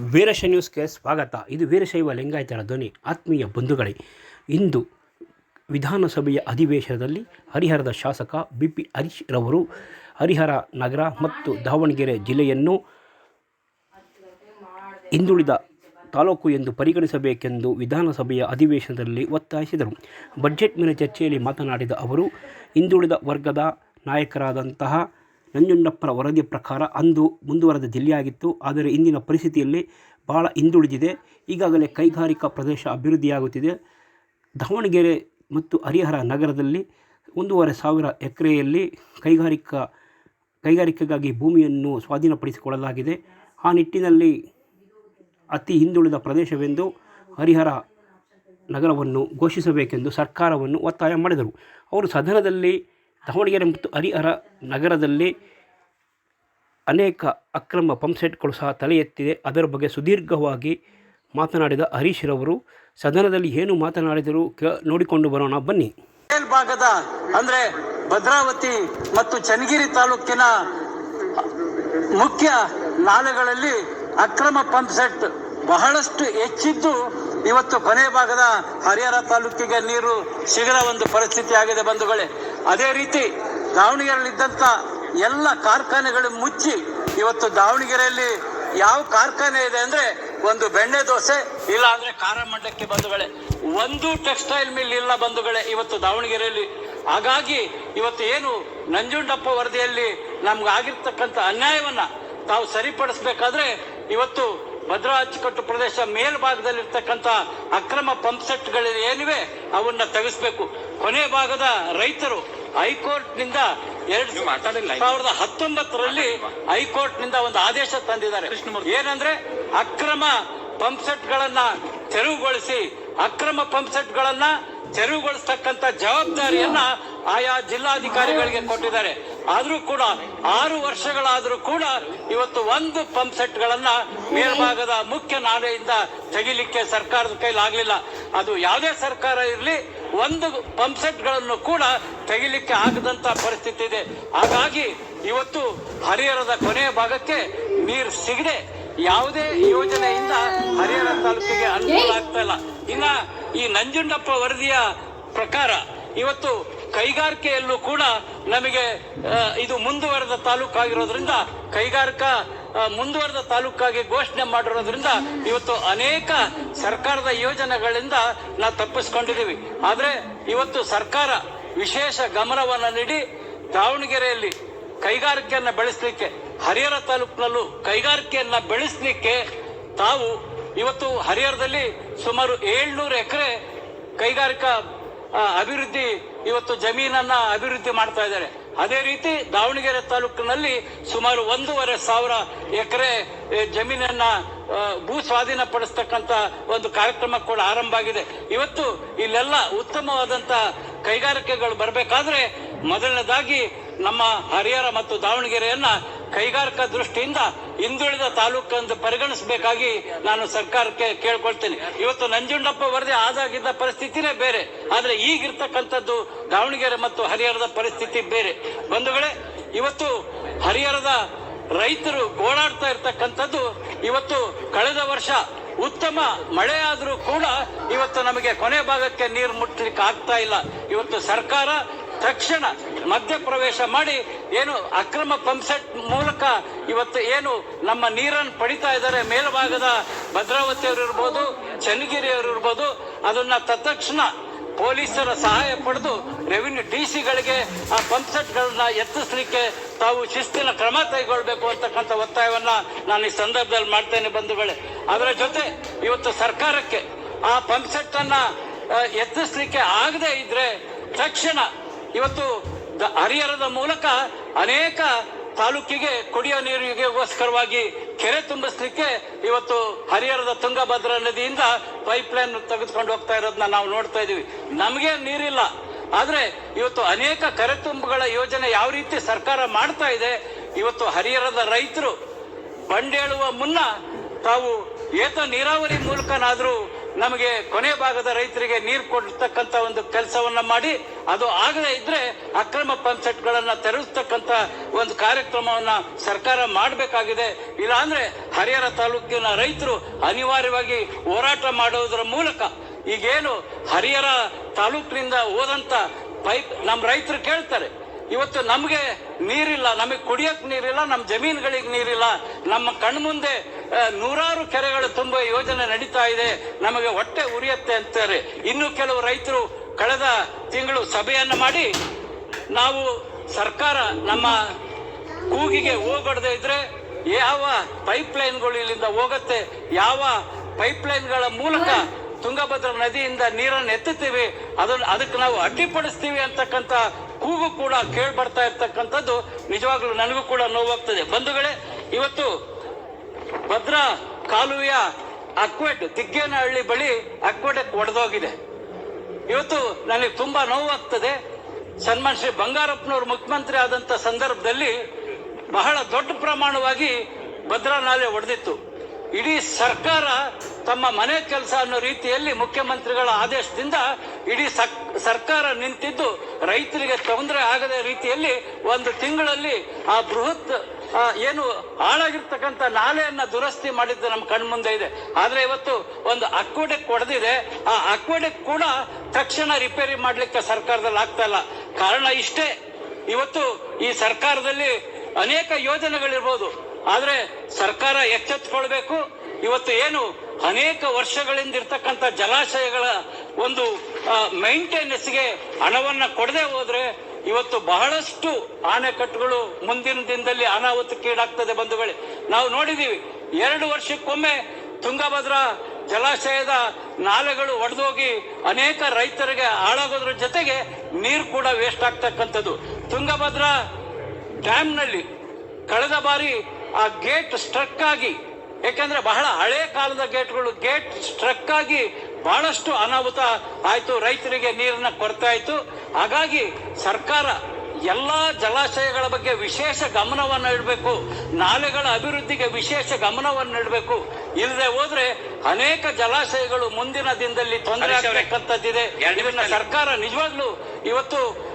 ವೀರಶ ನ್ಯೂಸ್ಗೆ ಸ್ವಾಗತ. ಇದು ವೀರಶೈವ ಲಿಂಗಾಯತರ ಧ್ವನಿ. ಆತ್ಮೀಯ ಬಂಧುಗಳೇ, ಇಂದು ವಿಧಾನಸಭೆಯ ಅಧಿವೇಶನದಲ್ಲಿ ಹರಿಹರದ ಶಾಸಕ ಬಿ ಪಿ ಹರೀಶ್ ರವರು ಹರಿಹರ ನಗರ ಮತ್ತು ದಾವಣಗೆರೆ ಜಿಲ್ಲೆಯನ್ನು ಹಿಂದುಳಿದ ತಾಲೂಕು ಎಂದು ಪರಿಗಣಿಸಬೇಕೆಂದು ವಿಧಾನಸಭೆಯ ಅಧಿವೇಶನದಲ್ಲಿ ಒತ್ತಾಯಿಸಿದರು. ಬಜೆಟ್ ಮೇಲೆ ಚರ್ಚೆಯಲ್ಲಿ ಮಾತನಾಡಿದ ಅವರು, ಹಿಂದುಳಿದ ವರ್ಗದ ನಾಯಕರಾದಂತಹ ನಂಜುಂಡಪ್ಪರ ವರದಿಯ ಪ್ರಕಾರ ಅಂದು ಮುಂದುವರೆದ ಜಿಲ್ಲೆಯಾಗಿತ್ತು ಆದರೆ ಇಂದಿನ ಪರಿಸ್ಥಿತಿಯಲ್ಲಿ ಭಾಳ ಹಿಂದುಳಿದಿದೆ. ಈಗಾಗಲೇ ಕೈಗಾರಿಕಾ ಪ್ರದೇಶ ಅಭಿವೃದ್ಧಿಯಾಗುತ್ತಿದೆ. ದಾವಣಗೆರೆ ಮತ್ತು ಹರಿಹರ ನಗರದಲ್ಲಿ ಒಂದೂವರೆ ಸಾವಿರ ಎಕರೆಯಲ್ಲಿ ಕೈಗಾರಿಕಾ, ಕೈಗಾರಿಕೆಗಾಗಿ ಭೂಮಿಯನ್ನು ಸ್ವಾಧೀನಪಡಿಸಿಕೊಳ್ಳಲಾಗಿದೆ. ಆ ನಿಟ್ಟಿನಲ್ಲಿ ಅತಿ ಹಿಂದುಳಿದ ಪ್ರದೇಶವೆಂದು ಹರಿಹರ ನಗರವನ್ನು ಘೋಷಿಸಬೇಕೆಂದು ಸರ್ಕಾರವನ್ನು ಒತ್ತಾಯ ಮಾಡಿದರು. ಅವರು ಸದನದಲ್ಲಿ ದಾವಣಗೆರೆ ಮತ್ತು ಹರಿಹರ ನಗರದಲ್ಲಿ ಅನೇಕ ಅಕ್ರಮ ಪಂಪ್ಸೆಟ್ಗಳು ಸಹ ತಲೆ ಎತ್ತಿದೆ. ಅದರ ಬಗ್ಗೆ ಸುದೀರ್ಘವಾಗಿ ಮಾತನಾಡಿದ ಹರೀಶ್ ರವರು, ಸದನದಲ್ಲಿ ಏನು ಮಾತನಾಡಿದರು ನೋಡಿಕೊಂಡು ಬರೋಣ. ಬನ್ನಿ. ಮೇಲ್ಭಾಗದ ಅಂದ್ರೆ ಭದ್ರಾವತಿ ಮತ್ತು ಚನ್ನಗಿರಿ ತಾಲೂಕಿನ ಮುಖ್ಯ ನಾಲೆಗಳಲ್ಲಿ ಅಕ್ರಮ ಪಂಪ್ ಸೆಟ್ ಬಹಳಷ್ಟು ಹೆಚ್ಚಿದ್ದು ಇವತ್ತು ಕೊನೆ ಭಾಗದ ಹರಿಹರ ತಾಲೂಕಿಗೆ ನೀರು ಸಿಗದ ಒಂದು ಪರಿಸ್ಥಿತಿ ಆಗಿದೆ ಬಂಧುಗಳೇ. ಅದೇ ರೀತಿ ದಾವಣಗೆರೆಯಲ್ಲಿದ್ದಂಥ ಎಲ್ಲ ಕಾರ್ಖಾನೆಗಳು ಮುಚ್ಚಿ ಇವತ್ತು ದಾವಣಗೆರೆಯಲ್ಲಿ ಯಾವ ಕಾರ್ಖಾನೆ ಇದೆ ಅಂದ್ರೆ ಒಂದು ಬೆಣ್ಣೆ ದೋಸೆ, ಇಲ್ಲ ಅಂದ್ರೆ ಖಾರ ಮಂಡಕ್ಕೆ ಬಂಧುಗಳೇ. ಒಂದು ಟೆಕ್ಸ್ಟೈಲ್ ಮಿಲ್ ಇಲ್ಲ ಬಂಧುಗಳೇ ಇವತ್ತು ದಾವಣಗೆರೆಯಲ್ಲಿ. ಹಾಗಾಗಿ ಇವತ್ತು ಏನು ನಂಜುಂಡಪ್ಪ ವರದಿಯಲ್ಲಿ ನಮ್ಗೆ ಆಗಿರ್ತಕ್ಕಂಥ ಅನ್ಯಾಯವನ್ನ ತಾವು ಸರಿಪಡಿಸ್ಬೇಕಾದ್ರೆ ಇವತ್ತು ಭದ್ರಾ ಅಚ್ಚುಕಟ್ಟು ಪ್ರದೇಶ ಮೇಲ್ಭಾಗದಲ್ಲಿರ್ತಕ್ಕಂಥ ಅಕ್ರಮ ಪಂಪ್ ಸೆಟ್ಗಳು ಏನಿವೆ ಅವನ್ನ ತೆಗೆಸಬೇಕು. ಕೊನೆ ಭಾಗದ ರೈತರು ಹೈಕೋರ್ಟ್ನಿಂದ ಎರಡ್ ಸಾವಿರದ ಹತ್ತೊಂಬತ್ತರಲ್ಲಿ ಹೈಕೋರ್ಟ್ನಿಂದ ಒಂದು ಆದೇಶ ತಂದಿದ್ದಾರೆ. ಏನಂದ್ರೆ ಅಕ್ರಮ ಪಂಪ್ ಸೆಟ್ಗಳನ್ನ ತೆರವುಗೊಳಿಸಿ ಅಕ್ರಮ ಪಂಪ್ ಸೆಟ್ಗಳನ್ನ ತೆರವುಗೊಳಿಸ್ತಕ್ಕಂಥ ಜವಾಬ್ದಾರಿಯನ್ನ ಆಯಾ ಜಿಲ್ಲಾಧಿಕಾರಿಗಳಿಗೆ ಕೊಟ್ಟಿದ್ದಾರೆ. ಆದ್ರೂ ಕೂಡ ಆರು ವರ್ಷಗಳಾದರೂ ಕೂಡ ಇವತ್ತು ಒಂದು ಪಂಪ್ ಸೆಟ್ಗಳನ್ನ ಮೇಲ್ಭಾಗದ ಮುಖ್ಯ ನಾಲೆಯಿಂದ ತೆಗಿಲಿಕ್ಕೆ ಸರ್ಕಾರದ ಕೈಲಿ ಆಗಲಿಲ್ಲ ಅದು ಯಾವುದೇ ಸರ್ಕಾರ ಇರಲಿ, ಒಂದು ಪಂಪ್ ಸೆಟ್ಗಳನ್ನು ಕೂಡ ತೆಗಿಲಿಕ್ಕೆ ಆಗದಂತ ಪರಿಸ್ಥಿತಿ ಇದೆ. ಹಾಗಾಗಿ ಇವತ್ತು ಹರಿಹರದ ಕೊನೆಯ ಭಾಗಕ್ಕೆ ನೀರು ಸಿಗದೆ ಯಾವುದೇ ಯೋಜನೆಯಿಂದ ಹರಿಹರ ತಾಲೂಕಿಗೆ ಅನುಕೂಲ ಆಗ್ತಾ ಇಲ್ಲ. ಇನ್ನ ಈ ನಂಜುಂಡಪ್ಪ ವರದಿಯ ಪ್ರಕಾರ ಇವತ್ತು ಕೈಗಾರಿಕೆಯಲ್ಲೂ ಕೂಡ ನಮಗೆ ಇದು ಮುಂದುವರೆದ ತಾಲೂಕಾಗಿರೋದ್ರಿಂದ, ಕೈಗಾರಿಕಾ ಮುಂದುವರೆದ ತಾಲೂಕಾಗಿ ಘೋಷಣೆ ಮಾಡಿರೋದ್ರಿಂದ ಇವತ್ತು ಅನೇಕ ಸರ್ಕಾರದ ಯೋಜನೆಗಳಿಂದ ನಾವು ತಪ್ಪಿಸ್ಕೊಂಡಿದ್ದೀವಿ. ಆದರೆ ಇವತ್ತು ಸರ್ಕಾರ ವಿಶೇಷ ಗಮನವನ್ನು ನೀಡಿ ದಾವಣಗೆರೆಯಲ್ಲಿ ಕೈಗಾರಿಕೆಯನ್ನು ಬೆಳೆಸಲಿಕ್ಕೆ, ಹರಿಹರ ತಾಲೂಕಿನಲ್ಲೂ ಕೈಗಾರಿಕೆಯನ್ನು ಬೆಳೆಸಲಿಕ್ಕೆ ತಾವು ಇವತ್ತು ಹರಿಹರದಲ್ಲಿ ಸುಮಾರು ಏಳ್ನೂರು ಎಕರೆ ಕೈಗಾರಿಕಾ ಅಭಿವೃದ್ಧಿ ಇವತ್ತು ಜಮೀನನ್ನ ಅಭಿವೃದ್ಧಿ ಮಾಡ್ತಾ ಇದ್ದಾರೆ. ಅದೇ ರೀತಿ ದಾವಣಗೆರೆ ತಾಲೂಕಿನಲ್ಲಿ ಸುಮಾರು ಒಂದೂವರೆ ಸಾವಿರ ಎಕರೆ ಜಮೀನನ್ನ ಭೂ ಸ್ವಾಧೀನ ಪಡಿಸ್ತಕ್ಕಂತ ಒಂದು ಕಾರ್ಯಕ್ರಮ ಕೂಡ ಆರಂಭ ಆಗಿದೆ. ಇವತ್ತು ಇಲ್ಲೆಲ್ಲ ಉತ್ತಮವಾದಂತ ಕೈಗಾರಿಕೆಗಳು ಬರಬೇಕಾದ್ರೆ ಮೊದಲನೇದಾಗಿ ನಮ್ಮ ಹರಿಹರ ಮತ್ತು ದಾವಣಗೆರೆಯನ್ನ ಕೈಗಾರಿಕಾ ದೃಷ್ಟಿಯಿಂದ ಹಿಂದುಳಿದ ತಾಲೂಕು ಎಂದು ಪರಿಗಣಿಸಬೇಕಾಗಿ ನಾನು ಸರ್ಕಾರಕ್ಕೆ ಕೇಳ್ಕೊಳ್ತೇನೆ. ಇವತ್ತು ನಂಜುಂಡಪ್ಪ ವರದಿ ಆದಾಗಿದ್ದ ಪರಿಸ್ಥಿತಿನೇ ಬೇರೆ. ಆದ್ರೆ ಈಗಿರ್ತಕ್ಕಂಥದ್ದು ದಾವಣಗೆರೆ ಮತ್ತು ಹರಿಹರದ ಪರಿಸ್ಥಿತಿ ಬೇರೆ. ಬಂಧುಗಳೇ, ಇವತ್ತು ಹರಿಹರದ ರೈತರು ಓಡಾಡ್ತಾ ಇರ್ತಕ್ಕಂಥದ್ದು ಇವತ್ತು ಕಳೆದ ವರ್ಷ ಉತ್ತಮ ಮಳೆ ಆದರೂ ಕೂಡ ಇವತ್ತು ನಮಗೆ ಕೊನೆ ಭಾಗಕ್ಕೆ ನೀರು ಮುಟ್ಟಲಿಕ್ಕೆ ಆಗ್ತಾ ಇಲ್ಲ. ಇವತ್ತು ಸರ್ಕಾರ ತಕ್ಷಣ ಮಧ್ಯ ಪ್ರವೇಶ ಮಾಡಿ ಏನು ಅಕ್ರಮ ಪಂಪ್ಸೆಟ್ ಮೂಲಕ ಇವತ್ತು ಏನು ನಮ್ಮ ನೀರನ್ನು ಪಡಿತಾ ಇದ್ದಾರೆ. ಮೇಲ್ಭಾಗದ ಭದ್ರಾವತಿಯವರು ಇರ್ಬೋದು, ಚನ್ನಗಿರಿಯವರು ಇರ್ಬೋದು, ಅದನ್ನ ತತ್ಕ್ಷಣ ಪೊಲೀಸರ ಸಹಾಯ ಪಡೆದು ರೆವಿನ್ಯೂ ಡಿ ಸಿಗಳಿಗೆ ಆ ಪಂಪ್ ಸೆಟ್ಗಳನ್ನ ಎತ್ತಿಸಲಿಕ್ಕೆ ತಾವು ಶಿಸ್ತಿನ ಕ್ರಮ ಕೈಗೊಳ್ಳಬೇಕು ಅಂತಕ್ಕಂಥ ಒತ್ತಾಯವನ್ನ ನಾನು ಈ ಸಂದರ್ಭದಲ್ಲಿ ಮಾಡ್ತೇನೆ ಬಂಧುಗಳೇ. ಅದರ ಜೊತೆ ಇವತ್ತು ಸರ್ಕಾರಕ್ಕೆ ಆ ಪಂಪ್ ಸೆಟ್ ಅನ್ನ ಎತ್ತಿಸ್ಲಿಕ್ಕೆ ಆಗದೆ ಇದ್ರೆ ತಕ್ಷಣ ಇವತ್ತು ಹರಿಹರದ ಮೂಲಕ ಅನೇಕ ತಾಲೂಕಿಗೆ ಕುಡಿಯೋ ನೀರಿಗೋಸ್ಕರವಾಗಿ ಕೆರೆ ತುಂಬಿಸ್ಲಿಕ್ಕೆ ಇವತ್ತು ಹರಿಹರದ ತುಂಗಭದ್ರಾ ನದಿಯಿಂದ ಪೈಪ್ ಲೈನ್ ತೆಗೆದುಕೊಂಡು ಹೋಗ್ತಾ ಇರೋದನ್ನ ನಾವು ನೋಡ್ತಾ ಇದೀವಿ ನಮಗೆ ನೀರಿಲ್ಲ. ಆದ್ರೆ ಇವತ್ತು ಅನೇಕ ಕೆರೆ ತುಂಬುಗಳ ಯೋಜನೆ ಯಾವ ರೀತಿ ಸರ್ಕಾರ ಮಾಡ್ತಾ ಇದೆ, ಇವತ್ತು ಹರಿಹರದ ರೈತರು ಬಂಡೇಳುವ ಮುನ್ನ ತಾವು ಏತ ನೀರಾವರಿ ಮೂಲಕನಾದ್ರೂ ನಮಗೆ ಕೊನೆ ಭಾಗದ ರೈತರಿಗೆ ನೀರು ಕೊಡ್ತಕ್ಕಂತ ಒಂದು ಕೆಲಸವನ್ನ ಮಾಡಿ, ಅದು ಆಗದೇ ಇದ್ರೆ ಅಕ್ರಮ ಪಂಪ್ ಗಳನ್ನ ತೆರಳಿಸ್ತಕ್ಕಂತ ಒಂದು ಕಾರ್ಯಕ್ರಮವನ್ನ ಸರ್ಕಾರ ಮಾಡಬೇಕಾಗಿದೆ. ಇಲ್ಲಾಂದ್ರೆ ಹರಿಹರ ತಾಲೂಕಿನ ರೈತರು ಅನಿವಾರ್ಯವಾಗಿ ಹೋರಾಟ ಮಾಡುವುದರ ಮೂಲಕ ಈಗೇನು ಹರಿಹರ ತಾಲೂಕಿನಿಂದ ಹೋದಂತ ಪೈಪ್ ನಮ್ಮ ರೈತರು ಕೇಳ್ತಾರೆ, ಇವತ್ತು ನಮಗೆ ನೀರಿಲ್ಲ, ನಮಗೆ ಕುಡಿಯಕ್ ನೀರಿಲ್ಲ ನಮ್ಮ ಜಮೀನುಗಳಿಗೆ ನೀರಿಲ್ಲ, ನಮ್ಮ ಕಣ್ಮುಂದೆ ನೂರಾರು ಕೆರೆಗಳು ತುಂಬ ಯೋಜನೆ ನಡೀತಾ ಇದೆ. ನಮಗೆ ಹೊಟ್ಟೆ ಉರಿಯತ್ತೆ ಅಂತಾರೆ. ಇನ್ನು ಕೆಲವು ರೈತರು ಕಳೆದ ತಿಂಗಳು ಸಭೆಯನ್ನು ಮಾಡಿ ನಾವು ಸರ್ಕಾರ ನಮ್ಮ ಕೂಗಿಗೆ ಹೋಗಬಾರ್ದೇ ಇದ್ರೆ ಯಾವ ಪೈಪ್ ಲೈನ್ಗಳು ಇಲ್ಲಿಂದ ಹೋಗುತ್ತೆ, ಯಾವ ಪೈಪ್ ಲೈನ್ಗಳ ಮೂಲಕ ತುಂಗಭದ್ರಾ ನದಿಯಿಂದ ನೀರನ್ನು ಎತ್ತುತ್ತೀವಿ, ಅದನ್ನು ಅದಕ್ಕೆ ನಾವು ಅಡ್ಡಿಪಡಿಸ್ತೀವಿ ಅಂತಕ್ಕಂಥ ಕೂಗು ಕೂಡ ಕೇಳಿ ಬರ್ತಾ ಇರ್ತಕ್ಕಂಥದ್ದು ನಿಜವಾಗ್ಲೂ ನನಗೂ ಕೂಡ ನೋವಾಗ್ತದೆ. ಬಂಧುಗಳೇ, ಇವತ್ತು ಭದ್ರಾ, ಕಾಲುವೆಯ ಅಕ್ವೆಟ್ ದಿಗ್ಗೇನಹಳ್ಳಿ ಬಳಿ ಅಕ್ವೆಟ್ ಒಡೆದೋಗಿದೆ. ಇವತ್ತು ನನಗೆ ತುಂಬಾ ನೋವಾಗ್ತದೆ. ಸನ್ಮಾನ್ ಶ್ರೀ ಬಂಗಾರಪ್ಪನವರು ಮುಖ್ಯಮಂತ್ರಿ ಆದಂತ ಸಂದರ್ಭದಲ್ಲಿ ಬಹಳ ದೊಡ್ಡ ಪ್ರಮಾಣವಾಗಿ ಭದ್ರಾ ನಾಲೆ ಒಡೆದಿತ್ತು. ಇಡೀ ಸರ್ಕಾರ ತಮ್ಮ ಮನೆ ಕೆಲಸ ಅನ್ನೋ ರೀತಿಯಲ್ಲಿ ಮುಖ್ಯಮಂತ್ರಿಗಳ ಆದೇಶದಿಂದ ಇಡೀ ಸರ್ಕಾರ ನಿಂತಿದ್ದು ರೈತರಿಗೆ ತೊಂದರೆ ಆಗದ ರೀತಿಯಲ್ಲಿ ಒಂದು ತಿಂಗಳಲ್ಲಿ ಆ ಬೃಹತ್ ಏನು ಹಾಳಾಗಿರ್ತಕ್ಕಂಥ ನಾಲೆಯನ್ನ ದುರಸ್ತಿ ಮಾಡಿದ್ದು ನಮ್ಮ ಕಣ್ಮುಂದೆ ಇದೆ. ಆದ್ರೆ ಇವತ್ತು ಒಂದು ಅಕ್ವಡೆಕ್ ಕೊಡದಿದೆ. ಆ ಅಕ್ವಡೆಕ್ ಕೂಡ ತಕ್ಷಣ ರಿಪೇರಿ ಮಾಡ್ಲಿಕ್ಕೆ ಸರ್ಕಾರದಲ್ಲಿ ಆಗ್ತಾ ಇಲ್ಲ. ಕಾರಣ ಇಷ್ಟೇ. ಇವತ್ತು ಈ ಸರ್ಕಾರದಲ್ಲಿ ಅನೇಕ ಯೋಜನೆಗಳಿರ್ಬೋದು. ಆದ್ರೆ ಸರ್ಕಾರ ಎಚ್ಚೆತ್ಕೊಳ್ಬೇಕು ಇವತ್ತು ಏನು ಅನೇಕ ವರ್ಷಗಳಿಂದ ಇರ್ತಕ್ಕಂಥ ಜಲಾಶಯಗಳ ಒಂದು ಮೈಂಟೆನೆನ್ಸ್ಗೆ ಹಣವನ್ನ ಕೊಡದೆ ಹೋದ್ರೆ ಇವತ್ತು ಬಹಳಷ್ಟು ಆಣೆಕಟ್ಟುಗಳು ಮುಂದಿನ ದಿನದಲ್ಲಿ ಅನಾಹುತಕ್ಕೀಡಾಗ್ತದೆ ಬಂಧುಗಳೇ. ನಾವು ನೋಡಿದೀವಿ, ಎರಡು ವರ್ಷಕ್ಕೊಮ್ಮೆ ತುಂಗಭದ್ರಾ ಜಲಾಶಯದ ನಾಲೆಗಳು ಒಡೆದೋಗಿ ಅನೇಕ ರೈತರಿಗೆ ಹಾಳಾಗೋದ್ರ ಜೊತೆಗೆ ನೀರು ಕೂಡ ವೇಸ್ಟ್ ಆಗ್ತಕ್ಕಂಥದ್ದು. ತುಂಗಭದ್ರಾ ಡ್ಯಾಮ್ನಲ್ಲಿ ಕಳೆದ ಬಾರಿ ಆ ಗೇಟ್ ಸ್ಟ್ರಕ್ ಆಗಿ ಯಾಕೆಂದ್ರೆ ಬಹಳ ಹಳೆ ಕಾಲದ ಗೇಟ್ಗಳು, ಗೇಟ್ ಸ್ಟ್ರಕ್ ಆಗಿ ಬಹಳಷ್ಟು ಅನಾಹುತ ಆಯಿತು, ರೈತರಿಗೆ ನೀರಿನ ಕೊರತೆ ಆಯ್ತು ಹಾಗಾಗಿ ಸರ್ಕಾರ ಎಲ್ಲ ಜಲಾಶಯಗಳ ಬಗ್ಗೆ ವಿಶೇಷ ಗಮನವನ್ನು ಇಡಬೇಕು ನಾಲೆಗಳ ಅಭಿವೃದ್ಧಿಗೆ ವಿಶೇಷ ಗಮನವನ್ನು ಇಡಬೇಕು. ಇಲ್ಲದೆ ಹೋದ್ರೆ ಅನೇಕ ಜಲಾಶಯಗಳು ಮುಂದಿನ ದಿನದಲ್ಲಿ ತೊಂದರೆ ಆಗ್ತಕ್ಕಂಥದ್ದಿದೆ. ಇದನ್ನ ಸರ್ಕಾರ ನಿಜವಾಗ್ಲೂ ಇವತ್ತು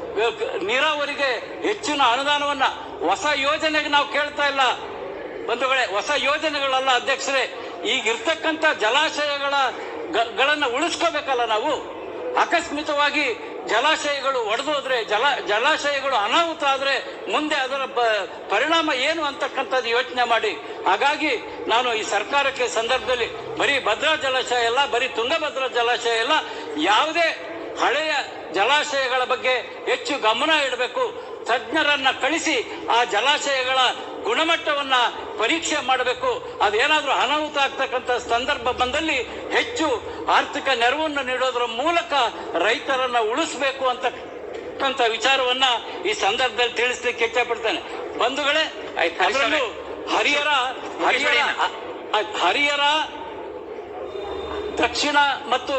ನೀರಾವರಿಗೆ ಹೆಚ್ಚಿನ ಅನುದಾನವನ್ನ ಹೊಸ ಯೋಜನೆಗೆ ನಾವು ಕೇಳ್ತಾ ಇಲ್ಲ. ಬಂಧುಗಳೇ ಹೊಸ ಯೋಜನೆಗಳಲ್ಲ ಅಧ್ಯಕ್ಷರೇ. ಈಗ ಇರ್ತಕ್ಕಂಥ ಜಲಾಶಯಗಳ ಗಳನ್ನ ಉಳಿಸ್ಕೋಬೇಕಲ್ಲ ನಾವು? ಆಕಸ್ಮಿಕವಾಗಿ ಜಲಾಶಯಗಳು ಒಡೆದೋದ್ರೆ, ಜಲ, ಜಲಾಶಯಗಳು ಅನಾಹುತ ಆದ್ರೆ ಮುಂದೆ ಅದರ ಪರಿಣಾಮ ಏನು ಅಂತಕ್ಕಂಥದ್ದು ಯೋಚನೆ ಮಾಡಿ. ಹಾಗಾಗಿ ನಾನು ಈ ಸರ್ಕಾರಕ್ಕೆ ಸಂದರ್ಭದಲ್ಲಿ ಬರೀ ಭದ್ರಾ ಜಲಾಶಯ ಅಲ್ಲ, ಬರೀ ತುಂಗಭದ್ರಾ ಜಲಾಶಯ ಎಲ್ಲ ಯಾವುದೇ ಹಳೆಯ ಜಲಾಶಯಗಳ ಬಗ್ಗೆ ಹೆಚ್ಚು ಗಮನ ಇಡಬೇಕು. ತಜ್ಞರನ್ನ ಕಳಿಸಿ ಆ ಜಲಾಶಯಗಳ ಗುಣಮಟ್ಟವನ್ನ ಪರೀಕ್ಷೆ ಮಾಡಬೇಕು. ಅದೇನಾದ್ರೂ ಅನಾಹುತ ಆಗ್ತಕ್ಕಂಥ ಸಂದರ್ಭ ಬಂದಲ್ಲಿ ಹೆಚ್ಚು ಆರ್ಥಿಕ ನೆರವನ್ನು ನೀಡೋದ್ರ ಮೂಲಕ ರೈತರನ್ನ ಉಳಿಸಬೇಕು ಅಂತ ವಿಚಾರವನ್ನ ಈ ಸಂದರ್ಭದಲ್ಲಿ ತಿಳಿಸ್ಲಿಕ್ಕೆ ಇಷ್ಟಪಡ್ತೇನೆ ಬಂಧುಗಳೇ. ಅದರಲ್ಲೂ ಹರಿಹರ ಹರಿಹರ ಹರಿಹರ ದಕ್ಷಿಣ ಮತ್ತು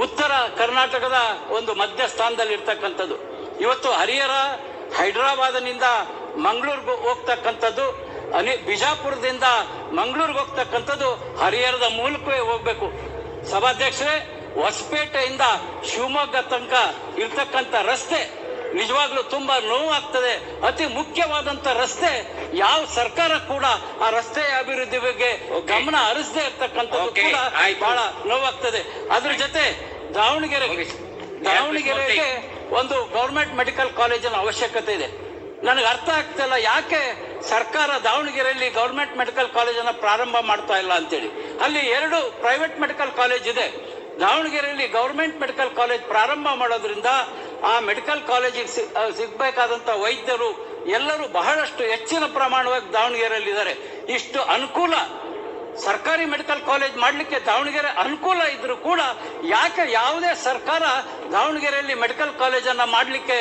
ಉತ್ತರ ಕರ್ನಾಟಕದ ಒಂದು ಮಧ್ಯಸ್ಥಾನದಲ್ಲಿ ಇರ್ತಕ್ಕಂಥದ್ದು ಇವತ್ತು ಹರಿಹರ ಹೈದರಾಬಾದ್ನಿಂದ ಮಂಗಳೂರಿಗೆ ಹೋಗ್ತಕ್ಕಂಥದ್ದು ಅನೇ ಬಿಜಾಪುರದಿಂದ ಮಂಗಳೂರಿಗೆ ಹೋಗ್ತಕ್ಕಂಥದ್ದು ಹರಿಹರದ ಮೂಲಕವೇ ಹೋಗ್ಬೇಕು. ಸಭಾಧ್ಯಕ್ಷರೇ ಹೊಸಪೇಟೆಯಿಂದ ಶಿವಮೊಗ್ಗ ತನಕ ಇರ್ತಕ್ಕಂಥ ರಸ್ತೆ ನಿಜವಾಗ್ಲೂ ತುಂಬಾ ನೋವಾಗ್ತದೆ. ಅತಿ ಮುಖ್ಯವಾದಂತ ರಸ್ತೆ ಯಾವ ಸರ್ಕಾರ ಕೂಡ ಆ ರಸ್ತೆಯ ಅಭಿವೃದ್ಧಿ ಬಗ್ಗೆ ಗಮನ ಹರಿಸದೆ ಇರ್ತಕ್ಕಂಥದ್ದು ಕೂಡ. ಬಹಳ ನೋವಾಗ್ತದೆ. ಅದ್ರ ಜೊತೆ ದಾವಣಗೆರೆ. ದಾವಣಗೆರೆಗೆ ಒಂದು ಗೌರ್ಮೆಂಟ್ ಮೆಡಿಕಲ್ ಕಾಲೇಜಿನ ಅವಶ್ಯಕತೆ ಇದೆ. ನನಗೆ ಅರ್ಥ ಆಗ್ತಿಲ್ಲ ಯಾಕೆ ಸರ್ಕಾರ ದಾವಣಗೆರೆಯಲ್ಲಿ ಗೌರ್ಮೆಂಟ್ ಮೆಡಿಕಲ್ ಕಾಲೇಜನ್ನು ಪ್ರಾರಂಭ ಮಾಡ್ತಾ ಇಲ್ಲ ಅಂತೇಳಿ. ಅಲ್ಲಿ ಎರಡು ಪ್ರೈವೇಟ್ ಮೆಡಿಕಲ್ ಕಾಲೇಜ್ ಇದೆ. ದಾವಣಗೆರೆಯಲ್ಲಿ ಗೌರ್ಮೆಂಟ್ ಮೆಡಿಕಲ್ ಕಾಲೇಜ್ ಪ್ರಾರಂಭ ಮಾಡೋದ್ರಿಂದ ಆ ಮೆಡಿಕಲ್ ಕಾಲೇಜಿಗೆ ಸಿಗಬೇಕಾದಂಥ ವೈದ್ಯರು ಎಲ್ಲರೂ ಬಹಳಷ್ಟು ಹೆಚ್ಚಿನ ಪ್ರಮಾಣವಾಗಿ ದಾವಣಗೆರೆಯಲ್ಲಿ ಇದ್ದಾರೆ ಇಷ್ಟು ಅನುಕೂಲ ಸರ್ಕಾರಿ ಮೆಡಿಕಲ್ ಕಾಲೇಜ್ ಮಾಡಲಿಕ್ಕೆ ದಾವಣಗೆರೆ ಅನುಕೂಲ ಇದ್ರೂ ಕೂಡ ಯಾಕೆ ಯಾವುದೇ ಸರ್ಕಾರ ದಾವಣಗೆರೆಯಲ್ಲಿ ಮೆಡಿಕಲ್ ಕಾಲೇಜನ್ನ ಮಾಡಲಿಕ್ಕೆ